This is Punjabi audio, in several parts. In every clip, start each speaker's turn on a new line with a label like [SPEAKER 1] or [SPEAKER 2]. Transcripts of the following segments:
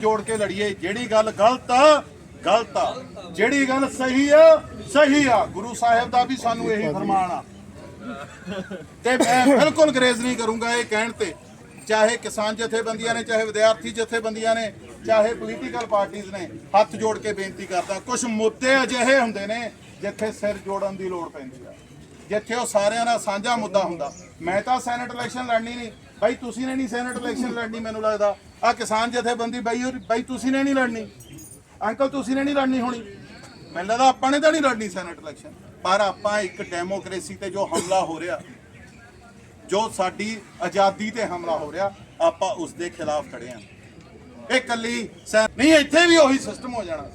[SPEAKER 1] ਜੋੜ ਕੇ ਲੜੀਏ। ਜਿਹੜੀ ਗੱਲ ਗਲਤ ਆ ਗਲਤ ਆ। ਜਿਹੜੀ ਗੱਲ ਸਹੀ ਆ ਸਹੀ ਆ। ਗੁਰੂ ਸਾਹਿਬ ਦਾ ਵੀ ਸਾਨੂੰ ਇਹੀ ਫਰਮਾਨ ਆ। ਤੇ ਮੈਂ ਬਿਲਕੁਲ ਗਰੇਜ਼ ਨਹੀਂ ਕਰੂੰਗਾ ਇਹ ਕਹਿਣ ਤੇ। ਚਾਹੇ ਕਿਸਾਨ ਜਥੇਬੰਦੀਆਂ ਨੇ, ਚਾਹੇ ਵਿਦਿਆਰਥੀ ਜਥੇਬੰਦੀਆਂ ਨੇ, ਚਾਹੇ ਪੋਲੀਟੀਕਲ ਪਾਰਟੀਆਂ ਨੇ, ਹੱਥ ਜੋੜ ਕੇ ਬੇਨਤੀ ਕਰਦਾ। ਕੁਝ ਮੁੱਦੇ ਅਜਿਹੇ ਹੁੰਦੇ ਨੇ ਜਿੱਥੇ ਸਿਰ ਜੋੜਨ ਦੀ ਲੋੜ ਪੈਂਦੀ ਆ। ਜਿੱਥੇ ਉਹ ਸਾਰਿਆਂ ਦਾ ਸਾਂਝਾ ਮੁੱਦਾ ਹੁੰਦਾ। ਮੈਂ ਤਾਂ ਸੈਨੇਟ ਇਲੈਕਸ਼ਨ ਲੜਨੀ ਨਹੀਂ। ਬਾਈ ਤੁਸੀਂ ਨੇ ਨਹੀਂ ਸੈਨੇਟ ਇਲੈਕਸ਼ਨ ਲੜਨੀ, ਮੈਨੂੰ ਲੱਗਦਾ। ਆ ਕਿਸਾਨ ਜਥੇਬੰਦੀ ਬਾਈ ਹੋਰ- ਬਾਈ ਤੁਸੀਂ ਨੇ ਨਹੀਂ ਲੜਨੀ। ਅੰਕਲ, ਤੁਸੀਂ ਨੇ ਨਹੀਂ ਲੜਨੀ ਹੋਣੀ। ਮੈਨੂੰ ਲੱਗਦਾ ਆਪਾਂ ਨੇ ਤਾਂ ਨਹੀਂ ਲੜਨੀ ਸੈਨੇਟ ਇਲੈਕਸ਼ਨ ਪਰ ਆਪਾਂ ਇੱਕ ਡੈਮੋਕ੍ਰੇਸੀ ਤੇ ਜੋ ਹਮਲਾ ਹੋ ਰਿਹਾ, ਜੋ ਸਾਡੀ ਆਜ਼ਾਦੀ ਤੇ ਹਮਲਾ ਹੋ ਰਿਹਾ, ਆਪਾਂ ਉਸ ਦੇ ਖਿਲਾਫ ਖੜੇ ਹਾਂ ਇਹ ਕੱਲੀ ਸੈ- ਨਹੀਂ, ਇੱਥੇ ਵੀ ਉਹੀ ਸਿਸਟਮ ਹੋ ਜਾਣਾ।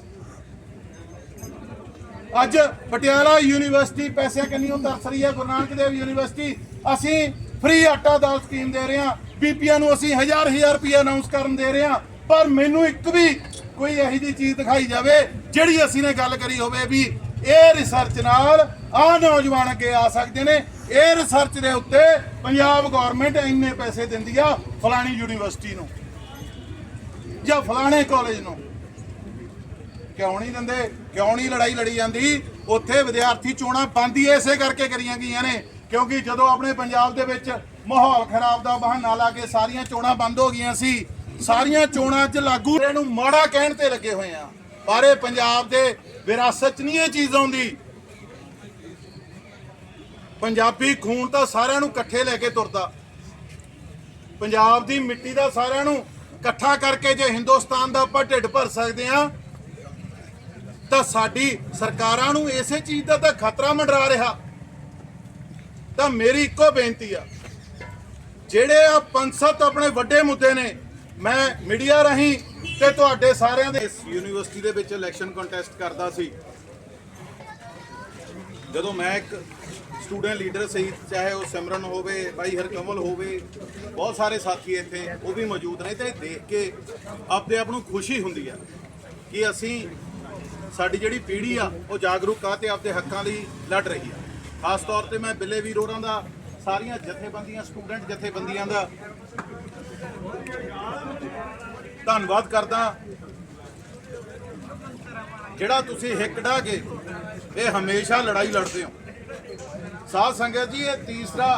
[SPEAKER 1] ਅੱਜ ਪਟਿਆਲਾ ਯੂਨੀਵਰਸਿਟੀ ਪੈਸੇ ਕੰਨੀਓ ਤਰਸ ਰਹੀ ਹੈ? ਗੁਰੂ ਨਾਨਕ ਦੇਵ ਯੂਨੀਵਰਸਿਟੀ, ਅਸੀਂ ਫ੍ਰੀ ਆਟਾ ਦਾਲ ਸਕੀਮ ਦੇ ਰਹੇ ਹਾਂ ਬੀਪੀਆਂ ਨੂੰ ਅਸੀਂ ਹਜ਼ਾਰ ਹਜ਼ਾਰ ਰੁਪਏ ਅਨਾਉਂਸ ਕਰਨ ਦੇ ਰਹੇ ਹਾਂ, ਪਰ ਮੈਨੂੰ ਇੱਕ ਵੀ ਕੋਈ ਇਹੋ ਜਿਹੀ ਚੀਜ਼ ਦਿਖਾਈ ਜਾਵੇ, ਜਿਹੜੀ ਅਸੀਂ ਨੇ ਗੱਲ ਕਰੀ ਹੋਵੇ ਵੀ ਇਹ ਰਿਸਰਚ ਨਾਲ ਆ ਨੌਜਵਾਨ ਅੱਗੇ ਆ ਸਕਦੇ ਨੇ। ਇਹ ਰਿਸਰਚ ਦੇ ਉੱਤੇ ਪੰਜਾਬ ਗਵਰਨਮੈਂਟ ਇੰਨੇ ਪੈਸੇ ਦਿੰਦੀ ਆ ਫਲਾਣੀ ਯੂਨੀਵਰਸਿਟੀ ਨੂੰ ਜਾਂ ਫਲਾਣੇ ਕਾਲਜ ਨੂੰ। ਕਿਉਂ ਨਹੀਂ ਦਿੰਦੇ? ਕਿਉਂ ਨਹੀਂ ਲੜਾਈ ਲੜੀ ਜਾਂਦੀ? ਉੱਥੇ ਵਿਦਿਆਰਥੀ ਚੋਣਾਂ ਬੰਦ ਹੀ ਇਸੇ ਕਰਕੇ ਕਰੀਆਂ ਗਈਆਂ ਨੇ, ਕਿਉਂਕਿ ਜਦੋਂ ਆਪਣੇ ਪੰਜਾਬ ਦੇ ਵਿੱਚ ਮਾਹੌਲ ਖਰਾਬ ਦਾ ਬਹਾਨਾ ਲਾ ਕੇ ਸਾਰੀਆਂ ਚੋਣਾਂ ਬੰਦ ਹੋ ਗਈਆਂ ਸੀ। ਸਾਰੀਆਂ ਚੋਣਾਂ 'ਚ ਲਾਗੂ ਇਹਨੂੰ ਮਾੜਾ ਕਹਿਣ ਤੇ ਲੱਗੇ ਹੋਏ ਆ। ਪਰ ਇਹ ਪੰਜਾਬ ਦੇ ਵਿਰਾਸਤ 'ਚ ਨਹੀਂ ਇਹ ਚੀਜ਼ ਆਉਂਦੀ। ਪੰਜਾਬੀ ਖੂਨ ਤਾਂ ਸਾਰਿਆਂ ਨੂੰ ਇਕੱਠੇ ਲੈ ਕੇ ਤੁਰਦਾ। ਪੰਜਾਬ ਦੀ ਮਿੱਟੀ ਦਾ ਸਾਰਿਆਂ ਨੂੰ ਇਕੱਠਾ ਕਰਕੇ ਜੇ ਹਿੰਦੁਸਤਾਨ ਦਾ ਆਪਾਂ ਢਿੱਡ ਭਰ ਸਕਦੇ ਆ, ਤਾਂ ਸਾਡੀ ਸਰਕਾਰਾਂ ਨੂੰ ਇਸੇ ਚੀਜ਼ ਦਾ ਤਾਂ ਖਤਰਾ ਮੰਡਰਾ ਰਿਹਾ। ਤਾਂ ਮੇਰੀ ਇੱਕੋ ਬੇਨਤੀ ਆ ਜਿਹੜੇ ਆ ਪੰਜ ਸੱਤ ਆਪਣੇ ਵੱਡੇ ਮੁੱਦੇ ਨੇ, ਮੈਂ ਮੀਡੀਆ ਰਾਹੀਂ ਤੇ ਤੁਹਾਡੇ ਸਾਰਿਆਂ ਦੇ ਇਸ ਯੂਨੀਵਰਸਿਟੀ ਦੇ ਵਿੱਚ ਇਲੈਕਸ਼ਨ ਕੰਟੈਸਟ ਕਰਦਾ ਸੀ। ਜਦੋਂ ਮੈਂ ਇੱਕ ਸਟੂਡੈਂਟ ਲੀਡਰ ਸੀ, ਚਾਹੇ ਉਹ ਸਿਮਰਨ ਹੋਵੇ, ਭਾਈ ਹਰਕਮਲ ਹੋਵੇ, ਬਹੁਤ ਸਾਰੇ ਸਾਥੀ ਇੱਥੇ, ਉਹ ਵੀ ਮੌਜੂਦ ਨੇ ਤੇ ਦੇਖ ਕੇ ਆਪਦੇ ਆਪ ਨੂੰ ਖੁਸ਼ੀ ਹੁੰਦੀ ਆ ਕਿ ਅਸੀਂ ਸਾਡੀ ਜਿਹੜੀ ਪੀੜ੍ਹੀ ਆ, ਉਹ ਜਾਗਰੂਕ ਆ ਤੇ ਆਪਦੇ ਹੱਕਾਂ ਲਈ ਲੜ ਰਹੀ ਆ। ਖਾਸ ਤੌਰ ਤੇ ਮੈਂ ਬਿੱਲੇ ਵੀਰ ਹੋਰਾਂ ਦਾ ਸਾਰੀਆਂ ਜਥੇਬੰਦੀਆਂ, ਸਟੂਡੈਂਟ ਜਥੇਬੰਦੀਆਂ ਦਾ ਧੰਨਵਾਦ ਕਰਦਾ। ਜਿਹੜਾ ਤੁਸੀਂ ਹਿੱਕ ਢਾ ਕੇ ਇਹ ਹਮੇਸ਼ਾ ਲੜਾਈ ਲੜਦੇ ਹੋ। ਸਾਧ ਸੰਗਤ ਜੀ, ਇਹ ਤੀਸਰਾ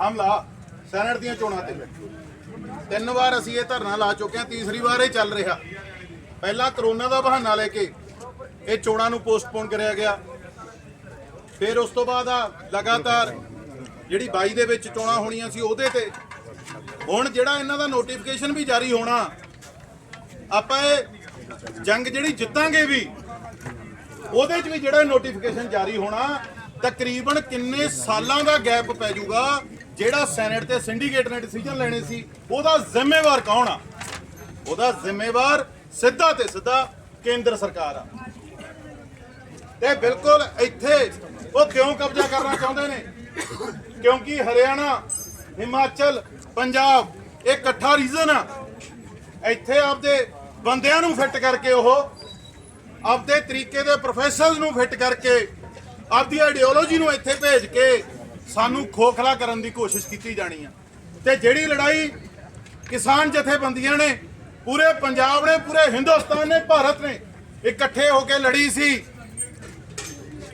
[SPEAKER 1] ਹਮਲਾ ਸੈਨੇਟ ਦੀਆਂ ਚੋਣਾਂ ਤੇ। ਤਿੰਨ ਵਾਰ ਅਸੀਂ ਇਹ ਧਰਨਾ ਲਾ ਚੁੱਕੇ ਹਾਂ, ਤੀਸਰੀ ਵਾਰ ਇਹ ਚੱਲ ਰਿਹਾ। ਪਹਿਲਾਂ ਕਰੋਨਾ ਦਾ ਬਹਾਨਾ ਲੈ ਕੇ ਇਹ ਚੋਣਾਂ ਨੂੰ ਪੋਸਟਪੋਨ ਕਰਿਆ ਗਿਆ। ਫਿਰ ਉਸ ਤੋਂ ਬਾਅਦ ਆ ਲਗਾਤਾਰ ਜਿਹੜੀ 22 ਦੇ ਵਿੱਚ ਚੋਣਾਂ ਹੋਣੀਆਂ ਸੀ ਉਹਦੇ ਤੇ। ਹੁਣ ਜਿਹੜਾ ਇਹਨਾਂ ਦਾ ਨੋਟੀਫਿਕੇਸ਼ਨ ਵੀ ਜਾਰੀ ਹੋਣਾ, ਆਪਾਂ ਇਹ ਜੰਗ ਜਿਹੜੀ ਜਿੱਤਾਂਗੇ ਵੀ, ਉਹਦੇ 'ਚ ਵੀ ਜਿਹੜਾ ਨੋਟੀਫਿਕੇਸ਼ਨ ਜਾਰੀ ਹੋਣਾ, ਤਕਰੀਬਨ ਕਿੰਨੇ ਸਾਲਾਂ ਦਾ ਗੈਪ ਪੈ ਜਾਊਗਾ, ਜਿਹੜਾ ਸੈਨੇਟ ਤੇ ਸਿੰਡੀਕੇਟ ਨੇ ਡਿਸੀਜਨ ਲੈਣੇ ਸੀ, ਉਹਦਾ ਜ਼ਿੰਮੇਵਾਰ ਕੌਣ ਆ? ਉਹਦਾ ਜ਼ਿੰਮੇਵਾਰ ਸਿੱਧਾ ਤੇ ਸਿੱਧਾ ਕੇਂਦਰ ਸਰਕਾਰ ਆ। ਤੇ ਬਿਲਕੁਲ ਇੱਥੇ ਉਹ ਕਿਉਂ ਕਬਜ਼ਾ ਕਰਨਾ ਚਾਹੁੰਦੇ ਨੇ? ਕਿਉਂਕਿ ਹਰਿਆਣਾ, ਹਿਮਾਚਲ, ਪੰਜਾਬ, ਇਹ ਇਕੱਠਾ ਰੀਜਨ ਆ। ਇੱਥੇ ਆਪਦੇ ਬੰਦਿਆਂ ਨੂੰ ਫਿੱਟ ਕਰਕੇ ਉਹ, ਆਪਦੇ ਤਰੀਕੇ ਦੇ ਪ੍ਰੋਫੈਸਰਸ ਨੂੰ ਫਿੱਟ ਕਰਕੇ, ਆਪਦੀ ਆਈਡੀਓਲੋਜੀ ਨੂੰ ਇੱਥੇ ਭੇਜ ਕੇ ਸਾਨੂੰ ਖੋਖਲਾ ਕਰਨ ਦੀ ਕੋਸ਼ਿਸ਼ ਕੀਤੀ ਜਾਣੀ ਆ। ਤੇ ਜਿਹੜੀ ਲੜਾਈ ਕਿਸਾਨ ਜਥੇਬੰਦੀਆਂ ਨੇ, ਪੂਰੇ ਪੰਜਾਬ ਨੇ, ਪੂਰੇ ਹਿੰਦੁਸਤਾਨ ਨੇ, ਭਾਰਤ ਨੇ ਇਕੱਠੇ ਹੋ ਕੇ ਲੜੀ ਸੀ,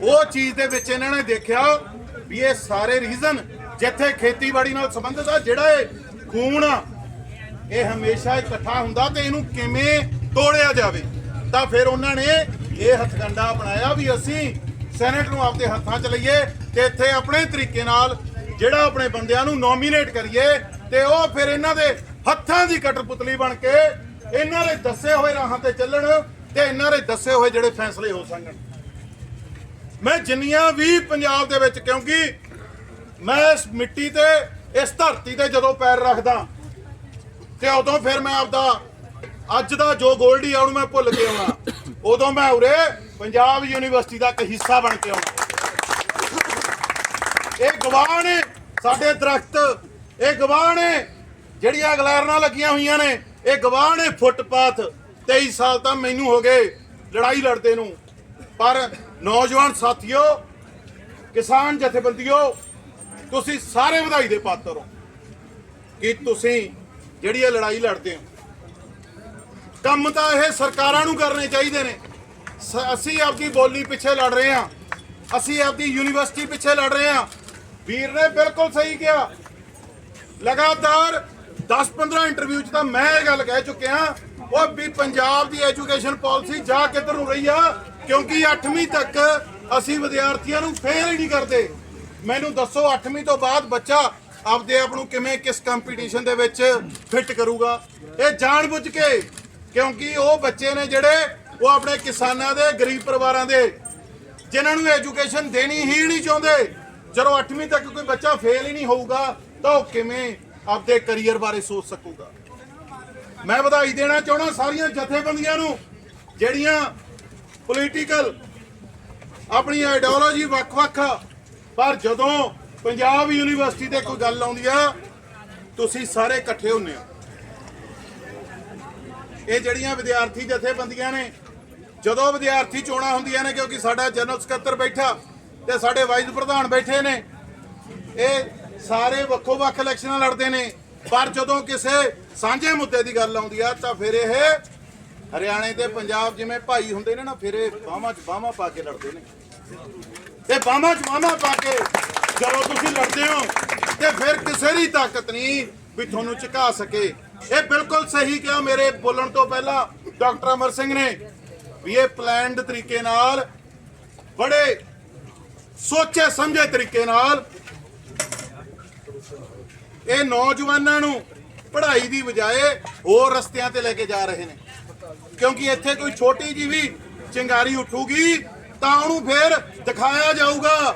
[SPEAKER 1] ਉਹ ਚੀਜ਼ ਦੇ ਵਿੱਚ ਇਹਨਾਂ ਨੇ ਦੇਖਿਆ ਵੀ ਇਹ ਸਾਰੇ ਰੀਜ਼ਨ ਜਿੱਥੇ ਖੇਤੀਬਾੜੀ ਨਾਲ ਸੰਬੰਧਿਤ ਆ, ਜਿਹੜਾ ਇਹ ਖੂਨ ਆ, ਇਹ ਹਮੇਸ਼ਾ ਇਕੱਠਾ ਹੁੰਦਾ ਤੇ ਇਹਨੂੰ ਕਿਵੇਂ ਤੋੜਿਆ ਜਾਵੇ। ਤਾਂ ਫਿਰ ਉਹਨਾਂ ਨੇ ਇਹ ਹਥਕੰਡਾ ਅਪਣਾਇਆ ਵੀ ਅਸੀਂ ਸੈਨੇਟ ਨੂੰ ਆਪਦੇ ਹੱਥਾਂ 'ਚ ਲਈਏ ਤੇ ਇੱਥੇ ਆਪਣੇ ਤਰੀਕੇ ਨਾਲ ਜਿਹੜਾ ਆਪਣੇ ਬੰਦਿਆਂ ਨੂੰ ਨੋਮੀਨੇਟ ਕਰੀਏ ਤੇ ਉਹ ਫਿਰ ਇਹਨਾਂ ਦੇ ਹੱਥਾਂ ਦੀ ਕਟਰਪੁਤਲੀ ਬਣ ਕੇ ਇਹਨਾਂ ਦੇ ਦੱਸੇ ਹੋਏ ਰਾਹਾਂ ਤੇ ਚੱਲਣ ਤੇ ਇਹਨਾਂ ਦੇ ਦੱਸੇ ਹੋਏ ਜਿਹੜੇ ਫੈਸਲੇ ਹੋ ਸਕਣ। ਮੈਂ ਜਿੰਨੀਆਂ ਵੀ ਪੰਜਾਬ ਦੇ ਵਿੱਚ ਕਿਉਂਕਿ ਮੈਂ ਇਸ ਮਿੱਟੀ ਤੇ, ਇਸ ਧਰਤੀ ਤੇ ਜਦੋਂ ਪੈਰ ਰੱਖਦਾ, ਤੇ ਉਦੋਂ ਫਿਰ ਮੈਂ ਆਪਦਾ ਅੱਜ ਦਾ ਜੋ ਗੋਲਡੀ ਆ ਉਹਨੂੰ ਮੈਂ ਭੁੱਲ ਕੇ ਆਉਣਾ। ਉਦੋਂ ਮੈਂ ਉਰੇ ਪੰਜਾਬ ਯੂਨੀਵਰਸਿਟੀ ਦਾ ਇੱਕ ਹਿੱਸਾ ਬਣ ਕੇ ਆਉਣਾ। ਇਹ ਗਵਾਹ ਨੇ ਸਾਡੇ ਦਰਖਤ, ਇਹ ਗਵਾਹ ਨੇ ਜਿਹੜੀਆਂ ਗਲੈਰਨਾਂ ਲੱਗੀਆਂ ਹੋਈਆਂ ਨੇ, ਇਹ ਗਵਾਹ ਨੇ ਫੁੱਟਪਾਥ। 23 ਸਾਲ ਤਾਂ ਮੈਨੂੰ ਹੋ ਗਏ ਲੜਾਈ ਲੜਦੇ ਨੂੰ। ਪਰ ਨੌਜਵਾਨ ਸਾਥੀਓ, ਕਿਸਾਨ ਜਥੇਬੰਦੀਓ ਤੁਸੀਂ ਸਾਰੇ ਵਧਾਈ ਦੇ ਪਾਤਰ ਹੋ ਕਿ ਤੁਸੀਂ ਜਿਹੜੀ ਇਹ ਲੜਾਈ ਲੜਦੇ ਹੋ। ਕੰਮ ਤਾਂ ਇਹ ਸਰਕਾਰਾਂ ਨੂੰ ਕਰਨੇ ਚਾਹੀਦੇ ਨੇ। ਅਸੀਂ ਆਪਦੀ ਬੋਲੀ ਪਿੱਛੇ ਲੜ ਰਹੇ ਹਾਂ। ਅਸੀਂ ਆਪਦੀ ਯੂਨੀਵਰਸਿਟੀ ਪਿੱਛੇ ਲੜ ਰਹੇ ਹਾਂ। ਵੀਰ ਨੇ ਬਿਲਕੁਲ ਸਹੀ ਕਿਹਾ। ਲਗਾਤਾਰ 10-15 ਇੰਟਰਵਿਊ 'ਚ ਤਾਂ ਮੈਂ ਇਹ ਗੱਲ ਕਹਿ ਚੁੱਕਿਆ, ਉਹ ਵੀ ਪੰਜਾਬ ਦੀ ਐਜੂਕੇਸ਼ਨ ਪਾਲਿਸੀ ਜਾ ਕਿੱਧਰ ਨੂੰ ਰਹੀ ਆ ਕਿਉਂਕਿ 8ਵੀਂ ਤੱਕ ਅਸੀਂ ਵਿਦਿਆਰਥੀਆਂ ਨੂੰ ਫੇਲ ਹੀ ਨਹੀਂ ਕਰਦੇ। ਮੈਨੂੰ ਦੱਸੋ 8ਵੀਂ ਤੋਂ ਬਾਅਦ ਬੱਚਾ ਆਪਦੇ ਆਪ ਨੂੰ ਕਿਵੇਂ ਕਿਸ ਕੰਪੀਟੀਸ਼ਨ ਦੇ ਵਿੱਚ ਫਿੱਟ ਕਰੂਗਾ? ਇਹ ਜਾਣ ਬੁੱਝ ਕੇ, ਕਿਉਂਕਿ ਉਹ ਬੱਚੇ ਨੇ ਜਿਹੜੇ, ਉਹ ਆਪਣੇ ਕਿਸਾਨਾਂ ਦੇ, ਗਰੀਬ ਪਰਿਵਾਰਾਂ ਦੇ, ਜਿਨ੍ਹਾਂ ਨੂੰ ਐਜੂਕੇਸ਼ਨ ਦੇਣੀ ਹੀ ਨਹੀਂ ਚਾਹੁੰਦੇ। ਜਦੋਂ 8ਵੀਂ ਤੱਕ ਕੋਈ ਬੱਚਾ ਫੇਲ ਹੀ ਨਹੀਂ ਹੋਊਗਾ, ਤਾਂ ਉਹ ਕਿਵੇਂ ਆਪਦੇ ਕੈਰੀਅਰ ਬਾਰੇ ਸੋਚ ਸਕੂਗਾ? ਮੈਂ ਵਧਾਈ ਦੇਣਾ ਚਾਹਣਾ ਸਾਰੀਆਂ ਜਥੇਬੰਦੀਆਂ ਨੂੰ, ਜਿਹੜੀਆਂ ਪੋਲੀਟੀਕਲ ਆਪਣੀ ਆਈਡੀਓਲੋਜੀ ਵੱਖ-ਵੱਖ ਪਰ ਜਦੋਂ ਪੰਜਾਬ ਯੂਨੀਵਰਸਿਟੀ ਤੇ ਕੋਈ ਗੱਲ ਆਉਂਦੀ ਆ, ਤੁਸੀਂ ਸਾਰੇ ਇਕੱਠੇ ਹੁੰਨੇ ਹੋ। ਇਹ ਜਿਹੜੀਆਂ ਵਿਦਿਆਰਥੀ ਜਥੇਬੰਦੀਆਂ ਨੇ, ਜਦੋਂ ਵਿਦਿਆਰਥੀ ਚੋਣਾਂ ਹੁੰਦੀਆਂ ਨੇ, ਕਿਉਂਕਿ ਸਾਡਾ ਜਨਰਲ ਸਕੱਤਰ ਬੈਠਾ ਤੇ ਸਾਡੇ ਵਾਈਸ ਪ੍ਰਧਾਨ ਬੈਠੇ ਨੇ, ਇਹ ਸਾਰੇ ਵੱਖੋ ਵੱਖ ਇਲੈਕਸ਼ਨਾਂ ਲੜਦੇ ਨੇ। ਪਰ ਜਦੋਂ ਕਿਸੇ ਸਾਂਝੇ ਮੁੱਦੇ ਦੀ ਗੱਲ ਆਉਂਦੀ ਆ, ਤਾਂ ਫਿਰ ਇਹ ਹਰਿਆਣੇ ਤੇ ਪੰਜਾਬ ਜਿਵੇਂ ਭਾਈ ਹੁੰਦੇ ਨੇ ਨਾ, ਫਿਰ ਇਹ ਬਾਹਾਂ 'ਚ ਬਾਹਾਂ ਪਾ ਕੇ ਲੜਦੇ ਨੇ। ਤੇ ਬਾਹਾਂ 'ਚ ਬਾਹਾਂ ਪਾ ਕੇ ਜਦੋਂ ਤੁਸੀਂ ਲੜਦੇ ਹੋ, ਤੇ ਫਿਰ ਕਿਸੇ ਦੀ ਤਾਕਤ ਨਹੀਂ ਵੀ ਤੁਹਾਨੂੰ ਝੁਕਾ ਸਕੇ। ਇਹ ਬਿਲਕੁਲ ਸਹੀ ਕਿਹਾ ਮੇਰੇ ਬੋਲਣ ਤੋਂ ਪਹਿਲਾਂ ਡਾਕਟਰ ਅਮਰ ਸਿੰਘ ਨੇ ਵੀ ਇਹ ਪਲਾਨਡ ਤਰੀਕੇ ਨਾਲ, ਬੜੇ ਸੋਚੇ ਸਮਝੇ ਤਰੀਕੇ ਨਾਲ ਇਹ ਨੌਜਵਾਨਾਂ ਨੂੰ ਪੜ੍ਹਾਈ ਦੀ ਬਜਾਏ ਹੋਰ ਰਸਤਿਆਂ ਤੇ ਲੈ ਕੇ ਜਾ ਰਹੇ ਨੇ। ਕਿਉਂਕਿ ਇੱਥੇ ਕੋਈ ਛੋਟੀ ਜੀ ਵੀ ਚਿੰਗਾਰੀ ਉੱਠੂਗੀ ਤਾਂ ਉਹਨੂੰ ਫੇਰ ਦਿਖਾਇਆ ਜਾਊਗਾ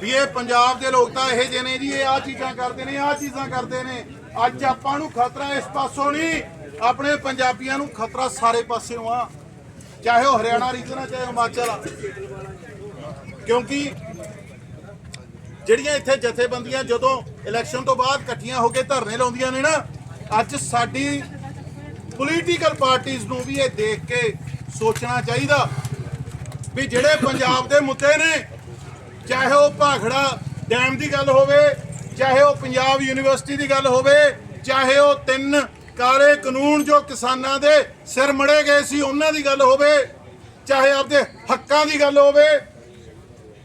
[SPEAKER 1] ਵੀ ਇਹ ਪੰਜਾਬ ਦੇ ਲੋਕ ਤਾਂ ਇਹ ਜਿਹੇ ਨੇ ਜੀ, ਇਹ ਆ ਚੀਜ਼ਾਂ ਕਰਦੇ ਨੇ ਆ ਚੀਜ਼ਾਂ ਕਰਦੇ ਨੇ। ਅੱਜ ਆਪਾਂ ਨੂੰ ਖਤਰਾ ਇਸ ਪਾਸੋਂ ਨਹੀਂ, ਆਪਣੇ ਪੰਜਾਬੀਆਂ ਨੂੰ ਖਤਰਾ ਸਾਰੇ ਪਾਸਿਓਂ ਆ। ਚਾਹੇ ਉਹ ਹਰਿਆਣਾ ਰੀਜਨ ਆ, ਚਾਹੇ ਹਿਮਾਚਲ ਆ। ਕਿਉਂਕਿ ਜਿਹੜੀਆਂ ਇੱਥੇ ਜਥੇਬੰਦੀਆਂ ਜਦੋਂ ਇਲੈਕਸ਼ਨ ਤੋਂ ਬਾਅਦ ਇਕੱਠੀਆਂ ਹੋ ਕੇ ਧਰਨੇ ਲਾਉਂਦੀਆਂ ਨੇ ਨਾ, ਅੱਜ ਸਾਡੀ ਪੋਲੀਟੀਕਲ ਪਾਰਟੀਆਂ ਨੂੰ ਵੀ ਇਹ ਦੇਖ ਕੇ ਸੋਚਣਾ ਚਾਹੀਦਾ ਵੀ ਜਿਹੜੇ ਪੰਜਾਬ ਦੇ ਮੁੱਦੇ ਨੇ, ਚਾਹੇ ਉਹ ਭਾਖੜਾ ਡੈਮ ਦੀ ਗੱਲ ਹੋਵੇ, ਚਾਹੇ ਉਹ ਪੰਜਾਬ ਯੂਨੀਵਰਸਿਟੀ ਦੀ ਗੱਲ ਹੋਵੇ, ਚਾਹੇ ਉਹ ਤਿੰਨ ਕਾਲੇ ਕਾਨੂੰਨ ਜੋ ਕਿਸਾਨਾਂ ਦੇ ਸਿਰ ਮੜੇ ਗਏ ਸੀ ਉਹਨਾਂ ਦੀ ਗੱਲ ਹੋਵੇ, ਚਾਹੇ ਆਪਦੇ ਹੱਕਾਂ ਦੀ ਗੱਲ ਹੋਵੇ,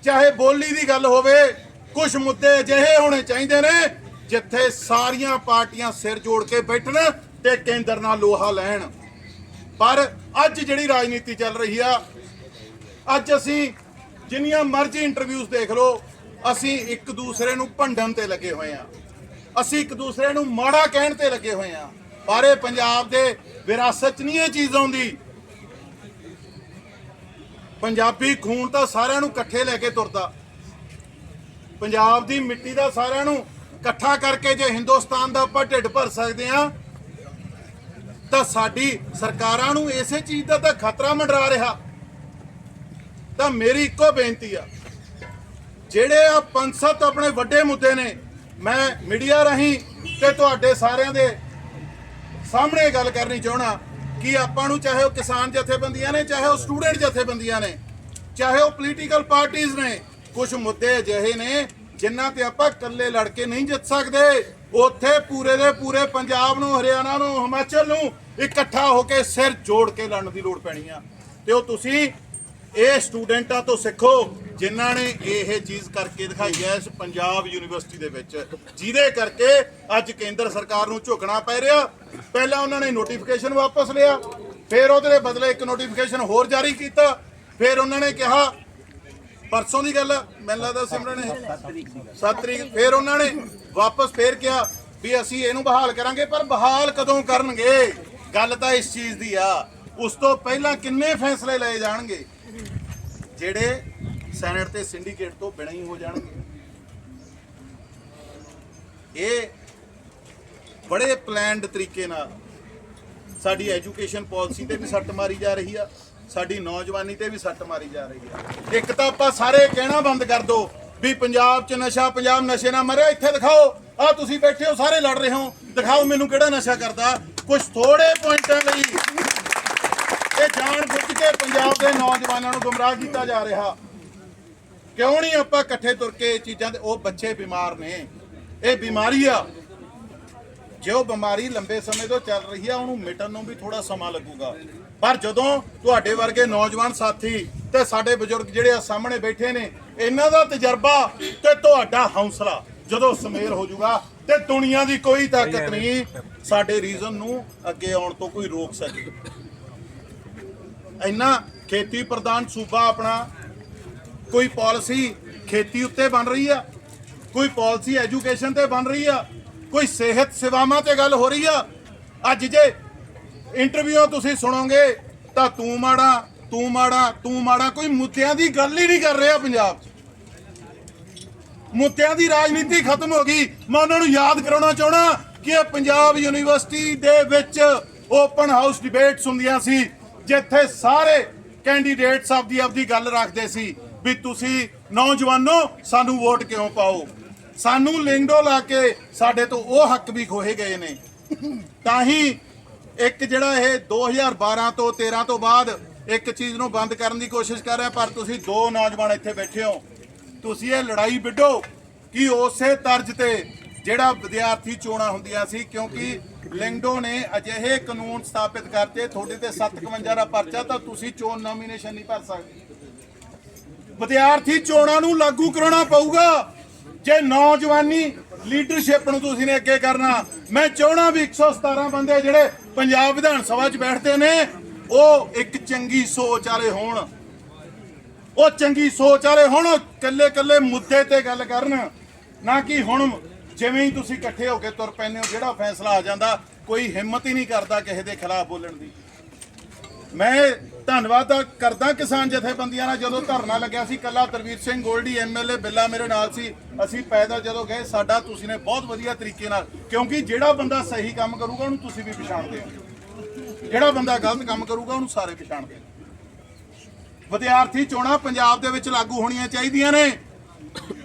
[SPEAKER 1] ਚਾਹੇ ਬੋਲੀ ਦੀ ਗੱਲ ਹੋਵੇ ਕੁਝ ਮੁੱਦੇ ਅਜਿਹੇ ਹੋਣੇ ਚਾਹੀਦੇ ਨੇ ਜਿੱਥੇ ਸਾਰੀਆਂ ਪਾਰਟੀਆਂ ਸਿਰ ਜੋੜ ਕੇ ਬੈਠਣ ਤੇ ਕੇਂਦਰ ਨਾਲ ਲੋਹਾ ਲੈਣ। ਪਰ ਅੱਜ ਜਿਹੜੀ ਰਾਜਨੀਤੀ ਚੱਲ ਰਹੀ ਆ, ਅੱਜ ਅਸੀਂ ਜਿੰਨੀਆਂ ਮਰਜ਼ੀ ਇੰਟਰਵਿਊਜ਼ ਦੇਖ ਲਓ, ਅਸੀਂ ਇੱਕ ਦੂਸਰੇ ਨੂੰ ਭੰਡਣ ਤੇ ਲੱਗੇ ਹੋਏ ਆ। ਅਸੀਂ ਇੱਕ ਦੂਸਰੇ ਨੂੰ ਮਾੜਾ ਕਹਿਣ ਤੇ ਲੱਗੇ ਹੋਏ ਆ। ਪਰ ਇਹ ਪੰਜਾਬ ਦੇ ਵਿਰਾਸਤ 'ਚ ਨਹੀਂ ਇਹ ਚੀਜ਼ ਆਉਂਦੀ। ਪੰਜਾਬੀ ਖੂਨ ਤਾਂ ਸਾਰਿਆਂ ਨੂੰ ਇਕੱਠੇ ਲੈ ਕੇ ਤੁਰਦਾ। ਪੰਜਾਬ ਦੀ ਮਿੱਟੀ ਦਾ ਸਾਰਿਆਂ ਨੂੰ ਇਕੱਠਾ ਕਰਕੇ ਜੇ ਹਿੰਦੁਸਤਾਨ ਦਾ ਆਪਾਂ ਢਿੱਡ ਭਰ ਸਕਦੇ ਆ ਤਾਂ ਸਾਡੀ ਸਰਕਾਰਾਂ ਨੂੰ ਇਸੇ ਚੀਜ਼ ਦਾ ਤਾਂ ਖਤਰਾ ਮੰਡਰਾ ਰਿਹਾ। ਤਾਂ ਮੇਰੀ ਇੱਕੋ ਬੇਨਤੀ ਆ, ਜਿਹੜੇ ਆ ਪੰਜ ਸੱਤ ਆਪਣੇ ਵੱਡੇ ਮੁੱਦੇ ਨੇ, ਮੈਂ ਮੀਡੀਆ ਰਾਹੀਂ ਤੇ ਤੁਹਾਡੇ ਸਾਰਿਆਂ ਦੇ ਸਾਹਮਣੇ ਗੱਲ ਕਰਨੀ ਚਾਹਣਾ ਕਿ ਆਪਾਂ ਨੂੰ ਚਾਹੇ ਉਹ ਕਿਸਾਨ ਜਥੇਬੰਦੀਆਂ ਨੇ, ਚਾਹੇ ਉਹ ਸਟੂਡੈਂਟ ਜਥੇਬੰਦੀਆਂ ਨੇ, ਚਾਹੇ ਉਹ ਪੋਲੀਟੀਕਲ ਪਾਰਟੀਆਂ ਨੇ ਕੁਝ ਮੁੱਦੇ ਅਜਿਹੇ ਨੇ ਜਿਨ੍ਹਾਂ ਤੇ ਆਪਾਂ ਇਕੱਲੇ ਲੜ ਕੇ ਨਹੀਂ ਜਿੱਤ ਸਕਦੇ, ਉੱਥੇ ਪੂਰੇ ਦੇ ਪੂਰੇ ਪੰਜਾਬ ਨੂੰ, ਹਰਿਆਣਾ ਨੂੰ, ਹਿਮਾਚਲ ਨੂੰ ਇਕੱਠਾ ਹੋ ਕੇ ਸਿਰ ਜੋੜ ਕੇ ਲੜਨ ਦੀ ਲੋੜ ਪੈਣੀ ਆ। ਤੇ ਉਹ ਤੁਸੀਂ ਇਹ ਸਟੂਡੈਂਟਾਂ ਤੋਂ ਸਿੱਖੋ, ਜਿਨ੍ਹਾਂ ਨੇ ਇਹ ਚੀਜ਼ ਕਰਕੇ ਦਿਖਾਈ ਹੈ ਇਸ ਪੰਜਾਬ ਯੂਨੀਵਰਸਿਟੀ ਦੇ ਵਿੱਚ, ਜਿਹਦੇ ਕਰਕੇ ਅੱਜ ਕੇਂਦਰ ਸਰਕਾਰ ਨੂੰ ਝੁਕਣਾ ਪੈ ਰਿਹਾ। ਪਹਿਲਾਂ ਉਹਨਾਂ ਨੇ ਨੋਟੀਫਿਕੇਸ਼ਨ ਵਾਪਸ ਲਿਆ, ਫਿਰ ਉਹਦੇ ਬਦਲੇ ਇੱਕ ਨੋਟੀਫਿਕੇਸ਼ਨ ਹੋਰ ਜਾਰੀ ਕੀਤਾ, ਫਿਰ ਉਹਨਾਂ ਨੇ ਕਿਹਾ ਪਰਸੋਂ ਦੀ ਗੱਲ ਆ, ਮੈਨੂੰ ਲੱਗਦਾ ਸਿਮਰਨ ਇਹ 7 ਤਰੀਕ ਫਿਰ ਉਹਨਾਂ ਨੇ ਵਾਪਸ ਫੇਰ ਕਿਹਾ ਵੀ ਅਸੀਂ ਇਹਨੂੰ ਬਹਾਲ ਕਰਾਂਗੇ ਪਰ ਬਹਾਲ ਕਦੋਂ ਕਰਨਗੇ? ਗੱਲ ਤਾਂ ਇਸ ਚੀਜ਼ ਦੀ ਆ। ਉਸ ਤੋਂ ਪਹਿਲਾਂ ਕਿੰਨੇ ਫੈਸਲੇ ਲਏ ਜਾਣਗੇ? ਜਿਹੜੇ ਸੈਨੇਟ ਤੇ ਸਿੰਡੀਕੇਟ ਤੋਂ ਬਿਨਾਂ ਹੀ ਹੋ ਜਾਣਗੇ। ਇਹ ਬੜੇ ਪਲਾਨਡ ਤਰੀਕੇ ਨਾਲ ਸਾਡੀ ਐਜੂਕੇਸ਼ਨ ਪਾਲਿਸੀ ਤੇ ਵੀ ਸੱਟ ਮਾਰੀ ਜਾ ਰਹੀ ਆ। ਸਾਡੀ ਨੌਜਵਾਨੀ ਤੇ ਵੀ ਸੱਟ ਮਾਰੀ ਜਾ ਰਹੀ ਹੈ। ਇੱਕ ਤਾਂ ਆਪਾਂ ਸਾਰੇ ਕਹਿਣਾ ਬੰਦ ਕਰ ਦੋ ਵੀ ਪੰਜਾਬ 'ਚ ਨਸ਼ਾ, ਪੰਜਾਬ ਨਸ਼ੇ ਨਾਲ ਮਰਿਆ। ਇੱਥੇ ਦਿਖਾਓ ਆ ਤੁਸੀਂ ਬੈਠੇ ਹੋ, ਸਾਰੇ ਲੜ ਰਹੇ ਹੋ। ਦਿਖਾਓ ਮੈਨੂੰ ਕਿਹੜਾ ਨਸ਼ਾ ਕਰਦਾ। ਕੁਝ ਥੋੜੇ ਪੁਆਇੰਟਾਂ ਲਈ ਇਹ ਜਾਣ ਬੁੱਝ ਕੇ ਪੰਜਾਬ ਦੇ ਨੌਜਵਾਨਾਂ ਨੂੰ ਗੁੰਮਰਾਹ ਕੀਤਾ ਜਾ ਰਿਹਾ। ਕਿਉਂ ਨਹੀਂ ਆਪਾਂ ਇਕੱਠੇ ਤੁਰ ਕੇ ਇਹ ਚੀਜ਼ਾਂ ਦੇ ਉਹ ਬੱਚੇ ਬਿਮਾਰ ਨੇ। ਇਹ ਬਿਮਾਰੀ ਆ। ਜੇ ਉਹ ਬਿਮਾਰੀ ਲੰਬੇ ਸਮੇਂ ਤੋਂ ਚੱਲ ਰਹੀ ਆ, ਉਹਨੂੰ ਮਿਟਣ ਨੂੰ ਵੀ ਥੋੜਾ ਸਮਾਂ ਲੱਗੂਗਾ। ਪਰ ਜਦੋਂ ਤੁਹਾਡੇ ਵਰਗੇ ਨੌਜਵਾਨ ਸਾਥੀ ਤੇ ਸਾਡੇ ਬਜ਼ੁਰਗ ਜਿਹੜੇ ਆ ਸਾਹਮਣੇ ਬੈਠੇ ਨੇ ਇਹਨਾਂ ਦਾ ਤਜਰਬਾ ਤੇ ਤੁਹਾਡਾ ਹੌਸਲਾ ਜਦੋਂ ਸਮੇਰ ਹੋ ਜਾਊਗਾ ਤੇ ਦੁਨੀਆ ਦੀ ਕੋਈ ਤਾਕਤ ਨਹੀਂ ਸਾਡੇ ਰੀਜ਼ਨ ਨੂੰ ਅੱਗੇ ਆਉਣ ਤੋਂ ਕੋਈ ਰੋਕ ਸਕੇ ਇੰਨਾ ਖੇਤੀ ਪ੍ਰਧਾਨ ਸੂਬਾ ਆਪਣਾ ਕੋਈ ਪਾਲਿਸੀ ਖੇਤੀ ਉੱਤੇ ਬਣ ਰਹੀ ਆ ਕੋਈ ਪਾਲਿਸੀ ਐਜੂਕੇਸ਼ਨ ਤੇ ਬਣ ਰਹੀ ਆ ਕੋਈ ਸਿਹਤ ਸੇਵਾਵਾਂ ਤੇ ਗੱਲ ਹੋ ਰਹੀ ਆ ਅੱਜ ਜੇ ਇੰਟਰਵਿਊ ਤੁਸੀਂ ਸੁਣੋਗੇ ਤਾਂ ਤੂੰ ਮਾੜਾ ਤੂੰ ਮਾੜਾ ਤੂੰ ਮਾੜਾ। ਕੋਈ ਮੁੱਦਿਆਂ ਦੀ ਗੱਲ ਹੀ ਨਹੀਂ ਕਰ ਰਿਹਾ ਪੰਜਾਬ। 'ਚ ਮੁੱਦਿਆਂ ਦੀ ਰਾਜਨੀਤੀ ਖਤਮ ਹੋ ਗਈ। ਮੈਂ ਉਹਨਾਂ ਨੂੰ ਯਾਦ ਕਰਾਉਣਾ ਚਾਹਣਾ ਕਿ ਪੰਜਾਬ ਯੂਨੀਵਰਸਿਟੀ ਦੇ ਵਿੱਚ ਓਪਨ ਹਾਊਸ ਡਿਬੇਟਸ ਹੁੰਦੀਆਂ ਸੀ, ਜਿੱਥੇ ਸਾਰੇ ਕੈਂਡੀਡੇਟਸ ਆਪਦੀ ਆਪਦੀ ਗੱਲ ਰੱਖਦੇ ਸੀ ਵੀ ਤੁਸੀਂ ਨੌਜਵਾਨੋ, ਸਾਨੂੰ ਵੋਟ ਕਿਉਂ ਪਾਓ? ਸਾਨੂੰ ਲਿੰਗਡੋ ਲਾ ਕੇ ਸਾਡੇ ਤੋਂ ਉਹ ਹੱਕ ਵੀ ਖੋਹੇ ਗਏ ਨੇ। ਤਾਂ ਹੀ ਇੱਕ ਜਿਹੜਾ ਇਹ 2012 ਤੋਂ 13 ਤੋਂ ਬਾਅਦ ਇੱਕ ਚੀਜ਼ ਨੂੰ ਬੰਦ ਕਰਨ ਦੀ ਕੋਸ਼ਿਸ਼ ਕਰ ਰਿਹਾ, ਪਰ ਤੁਸੀਂ ਦੋ ਨੌਜਵਾਨ ਇੱਥੇ ਬੈਠੇ ਹੋ। ਤੁਸੀਂ ਇਹ ਲੜਾਈ ਵਿੱਢੋ ਕਿ ਉਸੇ ਤਰਜ਼ ਤੇ ਜਿਹੜਾ ਵਿਦਿਆਰਥੀ ਚੋਣਾਂ ਹੁੰਦੀਆਂ ਸੀ, ਕਿਉਂਕਿ ਲਿੰਗਡੋ ਨੇ ਅਜਿਹੇ ਕਾਨੂੰਨ ਸਥਾਪਿਤ ਕਰਤੇ, ਤੁਹਾਡੇ ਤੇ 751 ਦਾ ਪਰਚਾ, ਤਾਂ ਤੁਸੀਂ ਚੋਣ ਨੋਮੀਨੇਸ਼ਨ ਨਹੀਂ ਭਰ ਸਕਦੇ। ਵਿਦਿਆਰਥੀ ਚੋਣਾਂ ਨੂੰ ਲਾਗੂ ਕਰਾਉਣਾ ਪਊਗਾ। ਜੇ ਨੌਜਵਾਨੀ ਲੀਡਰਸ਼ਿਪ ਨੂੰ ਤੁਸੀਂ ਨੇ ਅੱਗੇ ਕਰਨਾ। ਮੈਂ ਚਾਹਣਾ ਵੀ 117 ਬੰਦੇ ਜਿਹੜੇ ਪੰਜਾਬ ਵਿਧਾਨ ਸਭਾ 'ਚ ਬੈਠਦੇ ਨੇ, ਉਹ ਇੱਕ ਚੰਗੀ ਸੋਚ ਵਾਲੇ ਹੋਣ। ਉਹ ਚੰਗੀ ਸੋਚ ਵਾਲੇ ਹੋਣ ਕੱਲੇ ਕੱਲੇ ਮੁੱਦੇ ਤੇ ਗੱਲ ਕਰਨ। ਨਾ ਕਿ ਹੁਣ ਜਿਵੇਂ ਹੀ ਤੁਸੀਂ ਇਕੱਠੇ ਹੋ ਕੇ ਤੁਰ ਪੈਂਦੇ ਹੋ, ਜਿਹੜਾ ਫੈਸਲਾ ਆ ਜਾਂਦਾ, ਕੋਈ ਹਿੰਮਤ ਹੀ ਨਹੀਂ ਕਰਦਾ ਕਿਸੇ ਦੇ ਖਿਲਾਫ ਬੋਲਣ ਦੀ। ਮੈਂ ਧੰਨਵਾਦ ਤਾਂ ਕਰਦਾ ਕਿਸਾਨ ਜਥੇਬੰਦੀਆਂ ਨਾਲ ਜਦੋਂ ਧਰਨਾ ਲੱਗਿਆ ਸੀ, ਕੱਲਾ ਤਰਵੀਰ ਸਿੰਘ ਗੋਲਡੀ ਐਮਐਲਏ ਬਿੱਲਾ ਮੇਰੇ ਨਾਲ ਸੀ। ਅਸੀਂ ਪੈਦਲ ਜਦੋਂ ਗਏ, ਸਾਡਾ ਤੁਸੀਂ ਨੇ ਬਹੁਤ ਵਧੀਆ ਤਰੀਕੇ ਨਾਲ, ਕਿਉਂਕਿ ਜਿਹੜਾ ਬੰਦਾ ਸਹੀ ਕੰਮ ਕਰੂਗਾ, ਉਹਨੂੰ ਤੁਸੀਂ ਵੀ ਪਛਾਣਦੇ ਹੋ। ਜਿਹੜਾ ਬੰਦਾ ਗਲਤ ਕੰਮ ਕਰੂਗਾ, ਉਹਨੂੰ ਸਾਰੇ ਪਛਾਣਦੇ ਵਿਦਿਆਰਥੀ ਚੋਣਾਂ ਪੰਜਾਬ ਦੇ ਵਿੱਚ ਲਾਗੂ ਹੋਣੀਆਂ ਚਾਹੀਦੀਆਂ ਨੇ।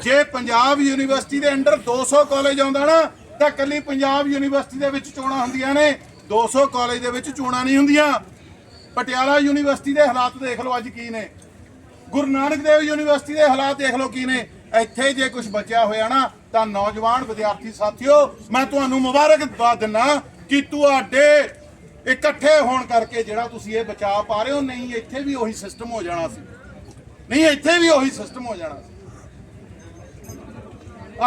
[SPEAKER 1] ਜੇ ਪੰਜਾਬ ਯੂਨੀਵਰਸਿਟੀ ਦੇ ਅੰਡਰ 200 ਕਾਲਜ ਆਉਂਦਾ ਨਾ, ਤਾਂ ਕੱਲੀ ਪੰਜਾਬ ਯੂਨੀਵਰਸਿਟੀ ਦੇ ਵਿੱਚ ਚੋਣਾਂ ਹੁੰਦੀਆਂ ਨੇ। 200 ਕਾਲਜ ਦੇ ਵਿੱਚ ਚੋਣਾਂ ਨਹੀਂ ਹੁੰਦੀਆਂ। ਪਟਿਆਲਾ ਯੂਨੀਵਰਸਿਟੀ ਦੇ ਹਾਲਾਤ ਦੇਖ ਲਓ ਅੱਜ ਕੀ ਨੇ। ਗੁਰੂ ਨਾਨਕ ਦੇਵ ਯੂਨੀਵਰਸਿਟੀ ਦੇ ਹਾਲਾਤ ਦੇਖ ਲਓ ਕੀ ਨੇ। ਇੱਥੇ ਜੇ ਕੁਝ ਬਚਿਆ ਹੋਇਆ ਨਾ, ਤਾਂ ਨੌਜਵਾਨ ਵਿਦਿਆਰਥੀ ਸਾਥੀਓ, ਮੈਂ ਤੁਹਾਨੂੰ ਮੁਬਾਰਕਬਾਦ ਦਿੰਦਾ ਕਿ ਤੁਹਾਡੇ ਇਕੱਠੇ ਹੋਣ ਕਰਕੇ ਜਿਹੜਾ ਤੁਸੀਂ ਇਹ ਬਚਾ ਪਾ ਰਹੇ ਹੋ, ਨਹੀਂ, ਇੱਥੇ ਵੀ ਉਹੀ ਸਿਸਟਮ ਹੋ ਜਾਣਾ ਸੀ। ਨਹੀਂ, ਇੱਥੇ ਵੀ ਉਹੀ ਸਿਸਟਮ ਹੋ ਜਾਣਾ ਸੀ।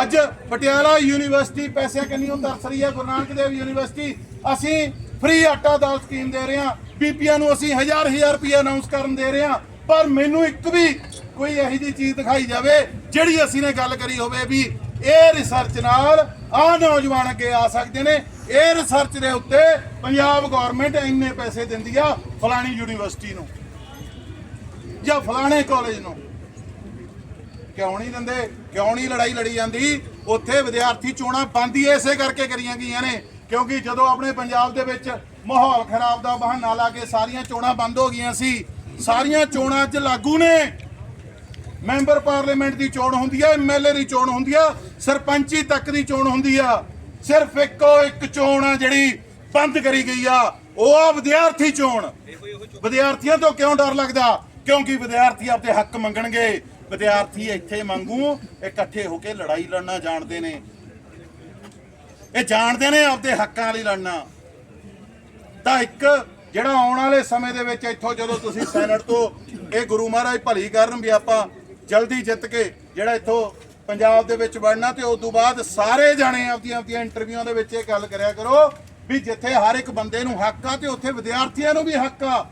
[SPEAKER 1] ਅੱਜ ਪਟਿਆਲਾ ਯੂਨੀਵਰਸਿਟੀ ਪੈਸੇ ਉਹ ਦੱਸ ਰਹੀ ਹੈ, ਗੁਰੂ ਨਾਨਕ ਦੇਵ ਯੂਨੀਵਰਸਿਟੀ? ਅਸੀਂ ਫ੍ਰੀ ਆਟਾ ਦਾਲ ਸਕੀਮ ਦੇ ਰਹੇ ਹਾਂ। ਬੀਪੀਆਂ ਨੂੰ ਅਸੀਂ ਹਜ਼ਾਰ ਹਜ਼ਾਰ ਰੁਪਏ ਅਨਾਉਂਸ ਕਰਨ ਦੇ ਰਹੇ ਹਾਂ, ਪਰ ਮੈਨੂੰ ਇੱਕ ਵੀ ਕੋਈ ਇਹੋ ਜਿਹੀ ਚੀਜ਼ ਦਿਖਾਈ ਜਾਵੇ, ਜਿਹੜੀ ਅਸੀਂ ਨੇ ਗੱਲ ਕਰੀ ਹੋਵੇ ਵੀ ਇਹ ਰਿਸਰਚ ਨਾਲ ਆ ਨੌਜਵਾਨ ਅੱਗੇ ਆ ਸਕਦੇ ਨੇ। ਇਹ ਰਿਸਰਚ ਦੇ ਉੱਤੇ ਪੰਜਾਬ ਗਵਰਨਮੈਂਟ ਇੰਨੇ ਪੈਸੇ ਦਿੰਦੀ ਆ ਫਲਾਣੀ ਯੂਨੀਵਰਸਿਟੀ ਨੂੰ ਜਾਂ ਫਲਾਣੇ ਕਾਲਜ ਨੂੰ। ਕਿਉਂ ਨਹੀਂ ਦਿੰਦੇ? ਕਿਉਂ ਨਹੀਂ ਲੜਾਈ ਲੜੀ ਜਾਂਦੀ? ਉੱਥੇ ਵਿਦਿਆਰਥੀ ਚੋਣਾਂ ਬੰਦ ਹੀ ਐਸੇ ਕਰਕੇ ਕਰੀਆਂ ਗਈਆਂ ਨੇ, ਕਿਉਂਕਿ ਜਦੋਂ ਆਪਣੇ ਪੰਜਾਬ ਦੇ ਵਿੱਚ ਮਾਹੌਲ ਖਰਾਬ ਦਾ ਬਹਾਨਾ ਲਾ ਕੇ ਸਾਰੀਆਂ ਚੋਣਾਂ ਬੰਦ ਹੋ ਗਈਆਂ ਸੀ। ਸਾਰੀਆਂ ਚੋਣਾਂ 'ਚ ਲਾਗੂ ਨੇ। ਮੈਂਬਰ ਪਾਰਲੀਮੈਂਟ ਦੀ ਚੋਣ ਹੁੰਦੀ ਆ ਐਮਐਲਏ ਦੀ ਚੋਣ ਹੁੰਦੀ ਆ, ਸਰਪੰਚੀ ਤੱਕ ਦੀ ਚੋਣ ਹੁੰਦੀ ਆ। ਸਿਰਫ ਇੱਕੋ ਇੱਕ ਚੋਣ ਆ ਜਿਹੜੀ ਬੰਦ ਕਰੀ ਗਈ ਆ। ਉਹ ਆ ਵਿਦਿਆਰਥੀ ਚੋਣ। ਵਿਦਿਆਰਥੀਆਂ ਤੋਂ ਕਿਉਂ ਡਰ ਲੱਗਦਾ? ਕਿਉਂਕਿ ਵਿਦਿਆਰਥੀ ਆਪਣੇ ਹੱਕ ਮੰਗਣਗੇ। ਵਿਦਿਆਰਥੀ ਇੱਥੇ ਮੰਗੂ, ਇਕੱਠੇ ਹੋ ਕੇ ਲੜਾਈ ਲੜਨਾ ਜਾਣਦੇ ਨੇ। ਇਹ ਜਾਣਦੇ ਨੇ ਆਪਣੇ ਹੱਕਾਂ ਲਈ ਲੜਨਾ। ਤਾਂ ਇੱਕ ਜਿਹੜਾ ਆਉਣ ਵਾਲੇ ਸਮੇਂ ਦੇ ਵਿੱਚ ਇੱਥੋਂ ਜਦੋਂ ਤੁਸੀਂ ਸੈਨੇਟ ਤੋਂ ਇਹ ਗੁਰੂ ਮਹਾਰਾਜ ਭਲੀ ਕਰਨ ਵੀ ਆਪਾਂ ਜਲਦੀ ਜਿੱਤ ਕੇ ਜਿਹੜਾ ਇੱਥੋਂ ਪੰਜਾਬ ਦੇ ਵਿੱਚ ਵੜਨਾ ਤੇ ਉਸ ਤੋਂ ਬਾਅਦ ਸਾਰੇ ਜਾਣੇ ਆਪਦੀਆਂ ਆਪਦੀਆਂ ਇੰਟਰਵਿਊਆਂ ਦੇ ਵਿੱਚ ਇਹ ਗੱਲ ਕਰਿਆ ਕਰੋ ਵੀ ਜਿੱਥੇ ਹਰ ਇੱਕ ਬੰਦੇ ਨੂੰ ਹੱਕ ਆ ਤੇ ਉੱਥੇ ਵਿਦਿਆਰਥੀਆਂ ਨੂੰ ਵੀ ਹੱਕ ਆ।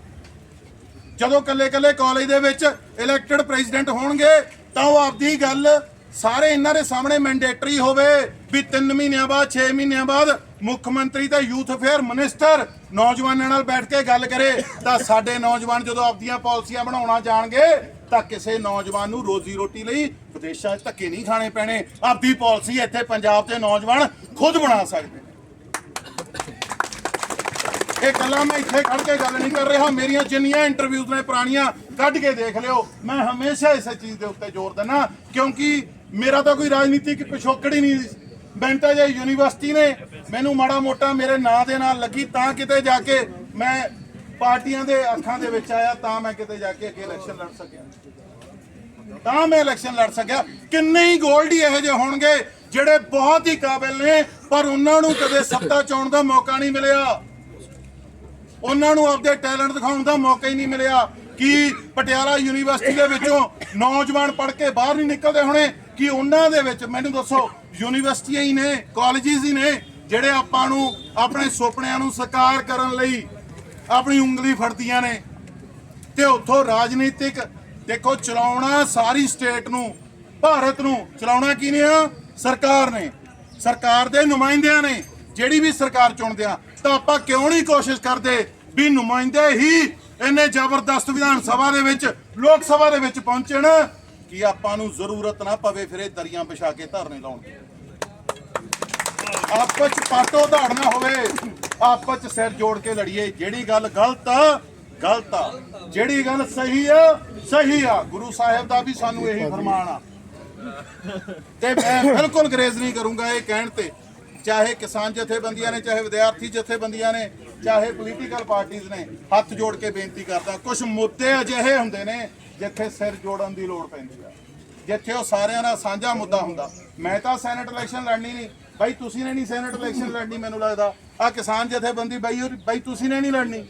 [SPEAKER 1] ਜਦੋਂ ਕੱਲੇ ਕੱਲੇ ਕਾਲਜ ਦੇ ਵਿੱਚ ਇਲੈਕਟਿਡ ਪ੍ਰੈਜ਼ੀਡੈਂਟ ਹੋਣਗੇ ਤਾਂ ਉਹ ਆਪਦੀ ਗੱਲ ਸਾਰੇ ਇਹਨਾਂ ਦੇ ਸਾਹਮਣੇ ਮੈਂਡੇਟਰੀ ਹੋਵੇ ਵੀ 3 ਮਹੀਨਿਆਂ ਬਾਅਦ 6 ਮਹੀਨਿਆਂ ਬਾਅਦ ਮੁੱਖ ਮੰਤਰੀ ਤੇ ਯੂਥ ਅਫੇਅਰ ਮਿਨਿਸਟਰ ਨੌਜਵਾਨਾਂ ਨਾਲ ਬੈਠ ਕੇ ਗੱਲ ਕਰੇ, ਤਾਂ ਸਾਡੇ ਨੌਜਵਾਨ ਜਦੋਂ ਆਪਦੀਆਂ ਪਾਲਿਸੀਆਂ ਬਣਾਉਣਾ ਜਾਣਗੇ, ਤਾਂ ਕਿਸੇ ਨੌਜਵਾਨ ਨੂੰ ਰੋਜ਼ੀ ਰੋਟੀ ਲਈ ਵਿਦੇਸ਼ਾਂ 'ਚ ਧੱਕੇ ਨਹੀਂ ਖਾਣੇ ਪੈਣੇ। ਆਪਦੀ ਪਾਲਿਸੀ ਇੱਥੇ ਪੰਜਾਬ ਦੇ ਨੌਜਵਾਨ ਖੁਦ ਬਣਾ ਸਕਦੇ ਨੇ। ਇਹ ਗੱਲਾਂ ਮੈਂ ਇੱਥੇ ਖੜ ਕੇ ਗੱਲ ਨਹੀਂ ਕਰ ਰਿਹਾ, ਮੇਰੀਆਂ ਜਿੰਨੀਆਂ ਇੰਟਰਵਿਊਜ਼ ਨੇ ਪੁਰਾਣੀਆਂ, ਕੱਢ ਕੇ ਦੇਖ ਲਿਓ। ਮੈਂ ਹਮੇਸ਼ਾ ਇਸੇ ਚੀਜ਼ ਦੇ ਉੱਤੇ ਜ਼ੋਰ ਦਿੰਦਾ, ਕਿਉਂਕਿ ਮੇਰਾ ਤਾਂ ਕੋਈ ਰਾਜਨੀਤਿਕ ਪਿਛੋਕੜ ਹੀ ਨਹੀਂ ਮੈਨੂੰ ਤਾਂ ਯੂਨੀਵਰਸਿਟੀ ਨੇ ਮੈਨੂੰ ਮਾੜਾ ਮੋਟਾ ਮੇਰੇ ਨਾਂ ਦੇ ਨਾਲ ਲੱਗੀ ਤਾਂ ਕਿਤੇ ਜਾ ਕੇ ਮੈਂ ਪਾਰਟੀਆਂ ਦੇ ਅੱਖਾਂ ਦੇ ਵਿੱਚ ਆਇਆ, ਤਾਂ ਮੈਂ ਕਿਤੇ ਜਾ ਕੇ ਅੱਗੇ ਇਲੈਕਸ਼ਨ ਲੜ ਸਕਿਆ। ਤਾਂ ਮੈਂ ਇਲੈਕਸ਼ਨ ਲੜ ਸਕਿਆ। ਕਿੰਨੇ ਹੀ ਗੋਲਡੀ ਇਹੋ ਜਿਹੇ ਹੋਣਗੇ ਜਿਹੜੇ ਬਹੁਤ ਹੀ ਕਾਬਿਲ ਨੇ, ਪਰ ਉਹਨਾਂ ਨੂੰ ਕਦੇ ਸੱਤਾ ਚਾਉਣ ਦਾ ਮੌਕਾ ਨਹੀਂ ਮਿਲਿਆ। ਉਹਨਾਂ ਨੂੰ ਆਪਦੇ ਟੈਲੈਂਟ ਦਿਖਾਉਣ ਦਾ ਮੌਕਾ ਹੀ ਨਹੀਂ ਮਿਲਿਆ। ਕਿ ਪਟਿਆਲਾ ਯੂਨੀਵਰਸਿਟੀ ਦੇ ਵਿੱਚੋਂ ਨੌਜਵਾਨ ਪੜ੍ਹ ਕੇ ਬਾਹਰ ਨਹੀਂ ਨਿਕਲਦੇ ਹੋਣੇ? ਕਿ ਉਹਨਾਂ ਦੇ ਵਿੱਚ, ਮੈਨੂੰ ਦੱਸੋ, ਯੂਨੀਵਰਸਿਟੀਆਂ ਹੀ ਨੇ ਕਾਲਜਿਸ ਹੀ ਨੇ, ਜਿਹੜੇ ਆਪਾਂ ਨੂੰ ਆਪਣੇ ਸੁਪਨਿਆਂ ਨੂੰ ਸਾਕਾਰ ਕਰਨ ਲਈ ਆਪਣੀ ਉਂਗਲੀ ਫੜਦੀਆਂ ਨੇ। ਤੇ ਉੱਥੋਂ ਰਾਜਨੀਤਿਕ, ਦੇਖੋ, ਚਲਾਉਣਾ ਸਾਰੀ ਸਟੇਟ ਨੂੰ, ਭਾਰਤ ਨੂੰ ਚਲਾਉਣਾ ਕੀ ਨੇ ਆ? ਸਰਕਾਰ ਨੇ। ਸਰਕਾਰ ਦੇ ਨੁਮਾਇੰਦਿਆਂ ਨੇ, ਜਿਹੜੀ ਵੀ ਸਰਕਾਰ ਚੁਣਦੇ ਆ। ਤਾਂ ਆਪਾਂ ਕਿਉਂ ਨਹੀਂ ਕੋਸ਼ਿਸ਼ ਕਰਦੇ ਵੀ ਨੁਮਾਇੰਦੇ ਹੀ ਇੰਨੇ ਜ਼ਬਰਦਸਤ ਵਿਧਾਨ ਸਭਾ ਦੇ ਵਿੱਚ, ਲੋਕ ਸਭਾ ਦੇ ਵਿੱਚ ਪਹੁੰਚਣ? ਕਿ ਆਪਾਂ ਨੂੰ ਜ਼ਰੂਰਤ ਨਾ ਪਵੇ ਫਿਰ ਇਹ ਦਰੀਆਂ ਵਿਛਾ ਕੇ ਧਰਨੇ ਲਾਉਣ ਦੀ। ਆਪਸ ਚ ਪਾਟੋ ਧਾੜਨਾ ਹੋਵੇ, ਆਪਸ ਚ ਸਿਰ ਜੋੜ ਕੇ ਲੜੀਏ। ਜਿਹੜੀ ਗੱਲ ਗਲਤ ਆ ਗਲਤ ਆ। ਜਿਹੜੀ ਗੱਲ ਸਹੀ ਆ ਸਹੀ ਆ। ਗੁਰੂ ਸਾਹਿਬ ਦਾ ਵੀ ਸਾਨੂੰ ਇਹੀ ਫਰਮਾਨ ਆ। ਤੇ ਮੈਂ ਬਿਲਕੁਲ ਗਰੇਜ਼ ਨਹੀਂ ਕਰੂੰਗਾ ਇਹ ਕਹਿਣ ਤੇ। ਚਾਹੇ ਕਿਸਾਨ ਜਥੇਬੰਦੀਆਂ ਨੇ, ਚਾਹੇ ਵਿਦਿਆਰਥੀ ਜਥੇਬੰਦੀਆਂ ਨੇ, ਚਾਹੇ ਪੋਲੀਟੀਕਲ ਪਾਰਟੀਆਂ ਨੇ, ਹੱਥ ਜੋੜ ਕੇ ਬੇਨਤੀ ਕਰਦਾ। ਕੁਝ ਮੁੱਦੇ ਅਜਿਹੇ ਹੁੰਦੇ ਨੇ ਜਿੱਥੇ ਸਿਰ ਜੋੜਨ ਦੀ ਲੋੜ ਪੈਂਦੀ ਆ। ਜਿੱਥੇ ਉਹ ਸਾਰਿਆਂ ਦਾ ਸਾਂਝਾ ਮੁੱਦਾ ਹੁੰਦਾ। ਮੈਂ ਤਾਂ ਸੈਨੇਟ ਇਲੈਕਸ਼ਨ ਲੜਨੀ ਨਹੀਂ। ਬਾਈ ਤੁਸੀਂ ਨੇ ਨਹੀਂ ਸੈਨੇਟ ਇਲੈਕਸ਼ਨ ਲੜਨੀ ਮੈਨੂੰ ਲੱਗਦਾ। ਆ ਕਿਸਾਨ ਜਥੇਬੰਦੀ, ਬਾਈ ਹੋਰ- ਬਾਈ ਤੁਸੀਂ ਨੇ ਨਹੀਂ ਲੜਨੀ।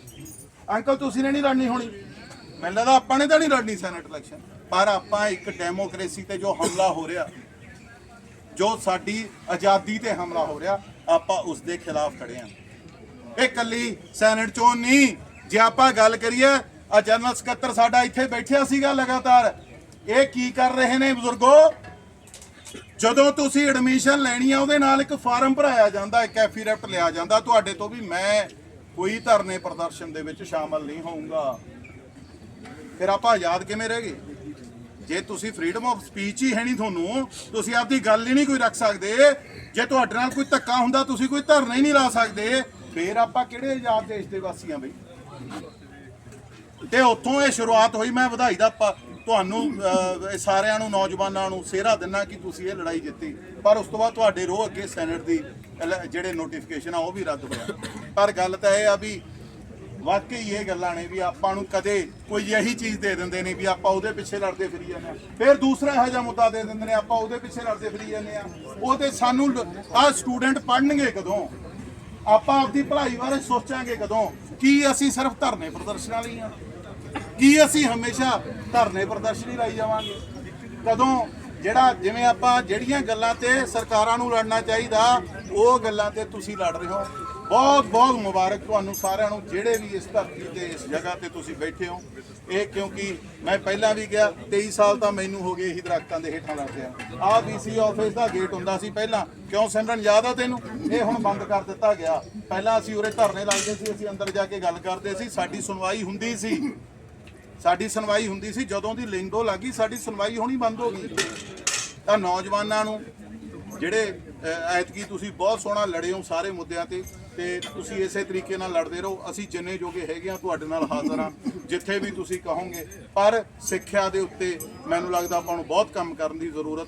[SPEAKER 1] ਅੰਕਲ, ਤੁਸੀਂ ਨੇ ਨਹੀਂ ਲੜਨੀ ਹੋਣੀ। ਮੈਨੂੰ ਲੱਗਦਾ ਆਪਾਂ ਨੇ ਤਾਂ ਨਹੀਂ ਲੜਨੀ ਸੈਨੇਟ ਇਲੈਕਸ਼ਨ ਪਰ ਆਪਾਂ ਇੱਕ ਡੈਮੋਕ੍ਰੇਸੀ ਤੇ ਜੋ ਹਮਲਾ ਹੋ ਰਿਹਾ, ਜੋ ਸਾਡੀ ਆਜ਼ਾਦੀ ਤੇ ਹਮਲਾ ਹੋ ਰਿਹਾ, ਆਪਾਂ ਉਸ ਦੇ ਖਿਲਾਫ ਖੜੇ ਹਾਂ ਇਹ ਕੱਲੀ ਸੈਨੇਟ ਚੋਂ ਨਹੀਂ। ਜੇ ਆਪਾਂ ਗੱਲ ਕਰੀਏ ਆ ਜਨਰਲ ਸਕੱਤਰ ਸਾਡਾ ਇੱਥੇ ਬੈਠਿਆ ਸੀਗਾ ਲਗਾਤਾਰ। ਇਹ ਕੀ ਕਰ ਰਹੇ ਨੇ ਬਜ਼ੁਰਗੋ? ਜਦੋਂ ਤੁਸੀਂ ਐਡਮਿਸ਼ਨ ਲੈਣੀ ਆ, ਉਹਦੇ ਨਾਲ ਇੱਕ ਫਾਰਮ ਭਰਾਇਆ ਜਾਂਦਾ, ਇੱਕ ਐਫੀਰੈਪਟ ਲਿਆ ਜਾਂਦਾ। ਤੁਹਾਡੇ ਤੋਂ ਵੀ ਮੈਂ ਕੋਈ ਧਰਨੇ ਪ੍ਰਦਰਸ਼ਨ ਦੇ ਵਿੱਚ ਸ਼ਾਮਲ ਨਹੀਂ ਹੋਊਂਗਾ। ਫਿਰ ਆਪਾਂ ਆਜ਼ਾਦ ਕਿਵੇਂ ਰਹਿ ਗਏ? ਜੇ ਤੁਸੀਂ ਫਰੀडम ਆਫ ਸਪੀਚ ਹੀ ਹੈ ਨਹੀਂ ਤੁਹਾਨੂੰ, ਤੁਸੀਂ ਆਪਦੀ ਗੱਲ ਹੀ ਨਹੀਂ ਕੋਈ ਰੱਖ ਸਕਦੇ। ਜੇ ਤੁਹਾਡੇ ਨਾਲ ਕੋਈ ਧੱਕਾ ਹੁੰਦਾ, ਤੁਸੀਂ ਕੋਈ ਧਰਨਾ ਹੀ ਨਹੀਂ ਲਾ ਸਕਦੇ। ਫਿਰ ਆਪਾਂ ਕਿਹੜੇ ਆਜ਼ਾਦ ਦੇਸ਼ ਦੇ ਵਾਸੀ ਆ ਬਈ? ਤੇ ਉੱਥੋਂ ਇਹ ਸ਼ੁਰੂਆਤ ਹੋਈ, ਮੈਂ ਵਧਾਈ ਦਾ ਪ- ਤੁਹਾਨੂੰ ਇਹ ਸਾਰਿਆਂ ਨੂੰ, ਨੌਜਵਾਨਾਂ ਨੂੰ ਸਿਹਰਾ ਦਿੰਨਾ ਕਿ ਤੁਸੀਂ ਇਹ ਲੜਾਈ ਜਿੱਤੀ। ਪਰ ਉਸ ਤੋਂ ਬਾਅਦ ਤੁਹਾਡੇ ਰੋਹ ਅੱਗੇ ਸੈਨੇਟ ਦੀ ਜਿਹੜੇ ਨੋਟੀਫਿਕੇਸ਼ਨ ਆ, ਉਹ ਵੀ ਰੱਦ ਹੋਇਆ। ਪਰ ਗੱਲ ਤਾਂ ਇਹ ਆ ਵੀ ਵਾਕਈ ਇਹ ਗੱਲਾਂ ਨੇ ਵੀ ਆਪਾਂ ਨੂੰ ਕਦੇ ਕੋਈ ਇਹੀ ਚੀਜ਼ ਦੇ ਦਿੰਦੇ ਨੇ ਵੀ ਆਪਾਂ ਉਹਦੇ ਪਿੱਛੇ ਲੜਦੇ ਫਿਰੀ ਜਾਂਦੇ ਆ ਫਿਰ ਦੂਸਰਾ ਇਹੋ ਜਿਹਾ ਮੁੱਦਾ ਦੇ ਦਿੰਦੇ ਨੇ, ਆਪਾਂ ਉਹਦੇ ਪਿੱਛੇ ਲੜਦੇ ਫਿਰੀ ਜਾਂਦੇ ਆ ਉਹ ਤੇ ਸਾਨੂੰ ਆ ਸਟੂਡੈਂਟ ਪੜ੍ਹਨਗੇ ਕਦੋਂ? ਆਪਾਂ ਆਪਦੀ ਭਲਾਈ ਬਾਰੇ ਸੋਚਾਂਗੇ ਕਦੋਂ? ਕੀ ਅਸੀਂ ਸਿਰਫ ਧਰਨੇ ਪ੍ਰਦਰਸ਼ਨਾਂ ਲਈ ਆ? ਕੀ ਅਸੀਂ ਹਮੇਸ਼ਾ ਧਰਨੇ ਪ੍ਰਦਰਸ਼ਨੀ ਲਾਈ ਜਾਵਾਂਗੇ? ਕਦੋਂ? ਜਿਹੜਾ ਜਿਵੇਂ ਆਪਾਂ ਜਿਹੜੀਆਂ ਗੱਲਾਂ ਤੇ ਸਰਕਾਰਾਂ ਨੂੰ ਲੜਨਾ ਚਾਹੀਦਾ, ਉਹ ਗੱਲਾਂ ਤੇ ਤੁਸੀਂ ਲੜ ਰਹੇ ਹੋ। ਬਹੁਤ ਬਹੁਤ ਮੁਬਾਰਕ ਤੁਹਾਨੂੰ ਸਾਰਿਆਂ ਨੂੰ, ਜਿਹੜੇ ਵੀ ਇਸ ਧਰਤੀ ਤੇ, ਇਸ ਜਗ੍ਹਾ ਤੇ ਤੁਸੀਂ ਬੈਠੇ ਹੋ। ਇਹ ਕਿਉਂਕਿ ਮੈਂ ਪਹਿਲਾਂ ਵੀ ਗਿਆ 23 ਸਾਲ ਤਾਂ ਮੈਨੂੰ ਹੋ ਗਏ ਇਹੀ ਦਰਖਤਾਂ ਦੇ ਹੇਠਾਂ ਲੜਦਿਆਂ ਆਹ ਵੀਸੀ ਆਫਿਸ ਦਾ ਗੇਟ ਹੁੰਦਾ ਸੀ ਪਹਿਲਾਂ। ਕਿਉਂ ਸਿਮਰਨ, ਯਾਦ ਆ ਤੈਨੂੰ? ਇਹ ਹੁਣ ਬੰਦ ਕਰ ਦਿੱਤਾ ਗਿਆ। ਪਹਿਲਾਂ ਅਸੀਂ ਉਰੇ ਧਰਨੇ ਲੱਗਦੇ ਸੀ, ਅਸੀਂ ਅੰਦਰ ਜਾ ਕੇ ਗੱਲ ਕਰਦੇ ਸੀ, ਸਾਡੀ ਸੁਣਵਾਈ ਹੁੰਦੀ ਸੀ। ਸਾਡੀ ਸੁਣਵਾਈ ਹੁੰਦੀ ਸੀ, ਜਦੋਂ ਦੀ ਲਿੰਗੋ ਲੱਗੀ, ਸਾਡੀ ਸੁਣਵਾਈ ਹੋਣੀ ਬੰਦ ਹੋ ਗਈ। ਤਾਂ ਨੌਜਵਾਨਾਂ ਨੂੰ, ਜਿਹੜੇ ਐਤਕੀ ਤੁਸੀਂ ਬਹੁਤ ਸੋਹਣਾ ਲੜੇ ਹੋ ਸਾਰੇ ਮੁੱਦਿਆਂ ਤੇ ਤੇ ਤੁਸੀਂ ਇਸੇ ਤਰੀਕੇ ਨਾਲ ਲੜਦੇ ਰਹੋ। ਅਸੀਂ ਜਿੰਨੇ ਜੋਗੇ ਹੈਗੇ ਆ ਤੁਹਾਡੇ ਨਾਲ ਹਾਜ਼ਰ ਆ ਜਿੱਥੇ ਵੀ ਤੁਸੀਂ ਕਹੋਗੇ। ਪਰ ਸਿੱਖਿਆ ਦੇ ਉੱਤੇ ਮੈਨੂੰ ਲੱਗਦਾ ਆਪਾਂ ਨੂੰ ਬਹੁਤ ਕੰਮ ਕਰਨ ਦੀ ਜ਼ਰੂਰਤ